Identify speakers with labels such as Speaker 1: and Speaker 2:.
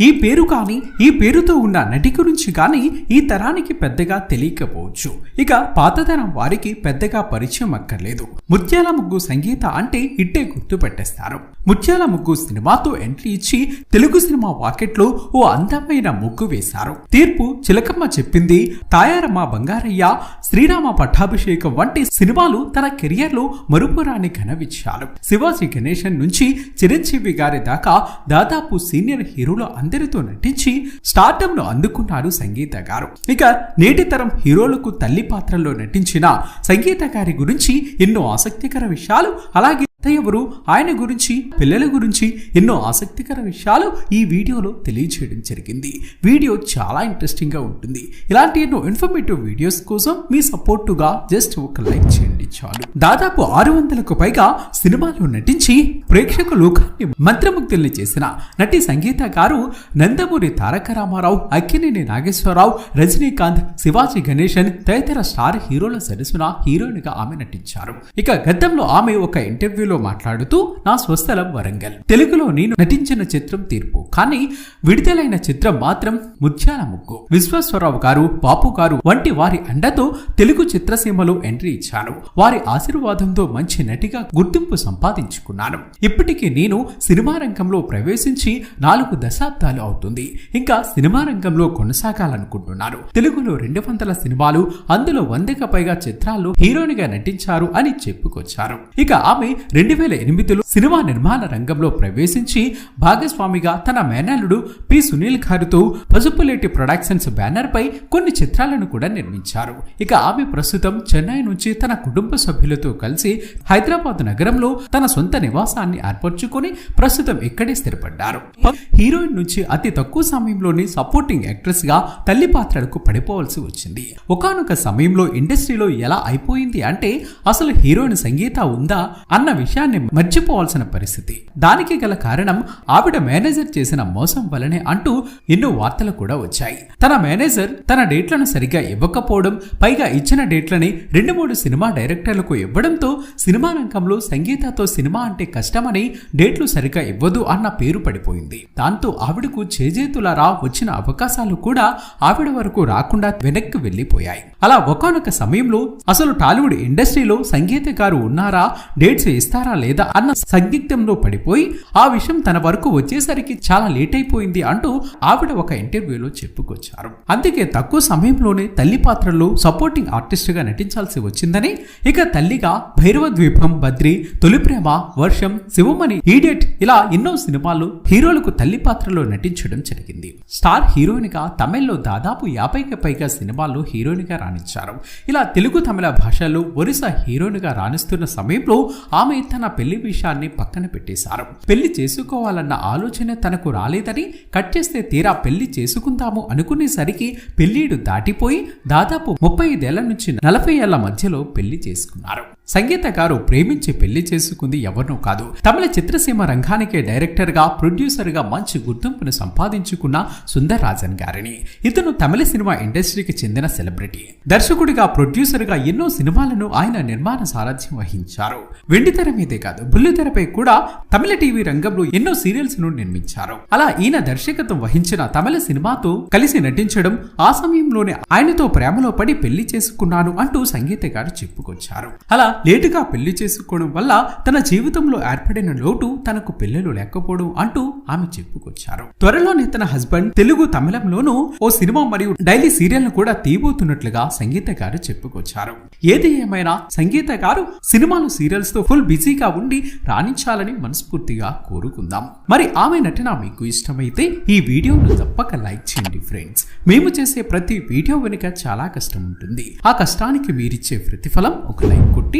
Speaker 1: ఈ పేరు కానీ ఈ పేరుతో ఉన్న నటి గురించి కానీ ఈ తరానికి పెద్దగా తెలియకపోవచ్చు. ఇక పాతతరం వారికి పెద్దగా పరిచయం అక్కర్లేదు. ముత్యాల ముగ్గు సంగీత అంటే ఇట్టే గుర్తు పెట్టేస్తారు. ముత్యాల ముగ్గు సినిమాతో ఎంట్రీ ఇచ్చి తెలుగు సినిమా వాకెట్లో ఓ అందమైన ముగ్గు వేశారు. తీర్పు చిలకమ్మ చెప్పింది తాయారమ్మ బంగారయ్య శ్రీరామ పట్టాభిషేకం వంటి సినిమాలు తన కెరియర్లో మరుపురాని ఘన విజయాలు శివాజీ గణేశన్ నుంచి చిరంజీవి గారి దాకా దాదాపు సీనియర్ హీరోలు అందరితో నటించి స్టార్టమ్ను అందుకున్నారు సంగీత గారు. ఇక నేటి తరం హీరోలకు తల్లి పాత్రల్లో నటించిన సంగీత గారి గురించి ఎన్నో ఆసక్తికర విషయాలు అలాగే ఎవరు ఆయన గురించి పిల్లల గురించి ఎన్నో ఆసక్తికర విషయాలు ఈ వీడియోలో తెలియజేయడం జరిగింది. వీడియో చాలా ఇంట్రెస్టింగ్గా ఉంటుంది. ఇలాంటి ఎన్నో ఇన్ఫర్మేటివ్ వీడియోస్ కోసం మీ సపోర్టుగా జస్ట్ ఒక లైక్ చేయండి. చాలు దాదాపు ఆరు వందలకు పైగా సినిమాలు నటించి ప్రేక్షక లోకాన్ని మంత్రముగ్ధుల్ని చేసిన నటి సంగీత గారు నందమూరి తారక రామారావు అక్కినేని నాగేశ్వరరావు రజనీకాంత్ శివాజీ గణేశన్ తదితర స్టార్ హీరోల సరసున హీరోయిన్గా ఆమె నటించారు. ఇక గతంలో ఆమె ఒక ఇంటర్వ్యూలో మాట్లాడుతూ నా స్వస్థలం వరంగల్. తెలుగులో నేను నటించిన చిత్రం తీర్పు. కానీ విడుదలైన చిత్రం మాత్రం ముత్యాల ముగ్గు. విశ్వేశ్వరరావు గారు బాపు గారు వంటి వారి అండతో తెలుగు చిత్రసీమలో ఎంట్రీ ఇచ్చాను వారి ఆశీర్వాదంతో మంచి నటిగా గుర్తింపు సంపాదించుకున్నాను. ఇప్పటికీ నేను సినిమా రంగంలో ప్రవేశించి నాలుగు దశాబ్దాలు అవుతుంది. ఇంకా సినిమా రంగంలో కొనసాగాలనుకుంటున్నాను. తెలుగులో రెండు వందల సినిమాలు అందులో వందకు పైగా చిత్రాల్లో హీరోయిన్గా నటించారు అని చెప్పుకొచ్చారు. ఇక ఆమె రెండు వేల ఎనిమిదిలో సినిమా నిర్మాణ రంగంలో ప్రవేశించి భాగస్వామిగా తన మేనల్లుడు పి. సునీల్ గారితో పసుపులేటి ప్రొడక్షన్స్ బ్యానర్ పై కొన్ని చిత్రాలను కూడా నిర్మించారు. ఇక ఆమె ప్రస్తుతం చెన్నై నుంచి తన కుటుంబ సభ్యులతో కలిసి హైదరాబాద్ నగరంలో తన సొంత నివాసాన్ని ఏర్పరచుకొని ప్రస్తుతం ఇక్కడే స్థిరపడ్డారు. హీరోయిన్ నుంచి అతి తక్కువ సమయంలోనే సపోర్టింగ్ యాక్ట్రెస్గా తల్లి పాత్రలకు పడిపోవలసి వచ్చింది. ఒకానొక సమయంలో ఇండస్ట్రీలో ఎలా అయిపోయింది అంటే అసలు హీరోయిన్ సంగీత ఉందా అన్న విషయాన్ని మర్చిపోవాల్సిన పరిస్థితి. దానికి గల కారణం ఆవిడ మేనేజర్ చేసిన మోసం వలనే అంటూ ఎన్నో వార్తలు కూడా వచ్చాయి. తన మేనేజర్ తన డేట్లను సరిగ్గా ఇవ్వకపోవడం పైగా ఇచ్చిన డేట్లని రెండు మూడు సినిమా డైరెక్టర్లకు ఇవ్వడంతో సినిమా రంగంలో సంగీతతో సినిమా అంటే కష్టమని డేట్లు సరిగ్గా ఇవ్వదు అన్న పేరు పడిపోయింది. దాంతో ఆవిడకు చేజేతులారా వచ్చిన అవకాశాలు కూడా ఆవిడ వరకు రాకుండా వెనక్కి వెళ్ళిపోయాయి అలా ఒకనొక సమయంలో అసలు టాలీవుడ్ ఇండస్ట్రీలో సంగీత గారు ఉన్నారా డేట్స్ ఇస్తారా లేదా అన్న సందిగ్ధంలో పడిపోయి ఆ విషయం తన వరకు వచ్చేసరికి చాలా లేట్ అయిపోయింది అంటూ ఆవిడ ఒక ఇంటర్వ్యూలో చెప్పుకొచ్చారు. అందుకే తక్కువ సమయంలోనే తల్లి పాత్రలో సపోర్టింగ్ ఆర్టిస్ట్గా నటించాల్సి వచ్చిందని ఇక తల్లిగా భైరవ ద్వీపం బద్రి తొలి ప్రేమ వర్షం శివమణి ఈడియట్ ఇలా ఎన్నో సినిమాలు హీరోలకు తల్లి పాత్రలో నటించడం జరిగింది. స్టార్ హీరోయిన్గా తమిళ్ళో దాదాపు యాభైకి పైగా సినిమాల్లో హీరోయిన్గా రాణించారు. ఇలా తెలుగు తమిళ భాషలో ఒరిస్సా హీరోయిన్గా రాణిస్తున్న సమయంలో ఆమె తన పెళ్ళి విషయాన్ని పక్కన పెట్టేశారు. పెళ్ళి చేసుకోవాలన్న ఆలోచన తనకు రాలేదని కట్ చేస్తే తీరా పెళ్ళి చేసుకుందాము అనుకునేసరికి పెళ్ళిడు దాటిపోయి దాదాపు ముప్పై ఐదేళ్ళ నుంచి నలభై ఏళ్ళ మధ్యలో పెళ్ళి చేశారు. సంగీత గారు ప్రేమించి పెళ్ళి చేసుకుంది ఎవరినో కాదు. తమిళ చిత్రసీమ రంగానికే డైరెక్టర్గా ప్రొడ్యూసర్గా మంచి గుర్తింపును సంపాదించుకున్న సుందర్ రాజన్ గారిని. ఇతను తమిళ సినిమా ఇండస్ట్రీకి చెందిన సెలబ్రిటీ. దర్శకుడిగా ప్రొడ్యూసర్గా ఎన్నో సినిమాలను ఆయన నిర్మాణ సారథ్యం వహించారు. వెండితెర మీదే కాదు బుల్లితెరపై కూడా తమిళ టీవీ రంగంలో ఎన్నో సీరియల్స్ను నిర్మించారు. అలా ఈయన దర్శకత్వం వహించిన తమిళ సినిమాతో కలిసి నటించడం ఆ సమయంలోనే ఆయనతో ప్రేమలో పడి పెళ్ళి చేసుకున్నాను అంటూ సంగీత గారు చెప్పుకొచ్చారు. అలా లేటుగా పెళ్ళి చేసుకోవడం వల్ల తన జీవితంలో ఏర్పడిన లోటు తనకు పిల్లలు లేకపోవడం అంటూ ఆమె చెప్పుకొచ్చారు. త్వరలోనే తన హస్బెండ్ తెలుగు తమిళంలోనూ ఓ సినిమా మరియు డైలీ సీరియల్ను కూడా తీయబోతున్నట్లుగా సంగీత గారు చెప్పుకొచ్చారు. ఏది ఏమైనా సంగీత గారు సినిమాలు సీరియల్స్తో ఫుల్ బిజీగా ఉండి రాణించాలని మనస్ఫూర్తిగా కోరుకుందాం. మరి ఆమె నటన మీకు ఇష్టమైతే ఈ వీడియోను తప్పక లైక్ చేయండి ఫ్రెండ్స్. మేము చేసే ప్రతి వీడియో వెనుక చాలా కష్టం ఉంటుంది. ఆ కష్టానికి మీరిచ్చే ప్రతిఫలం ఒక లైక్ కొట్టి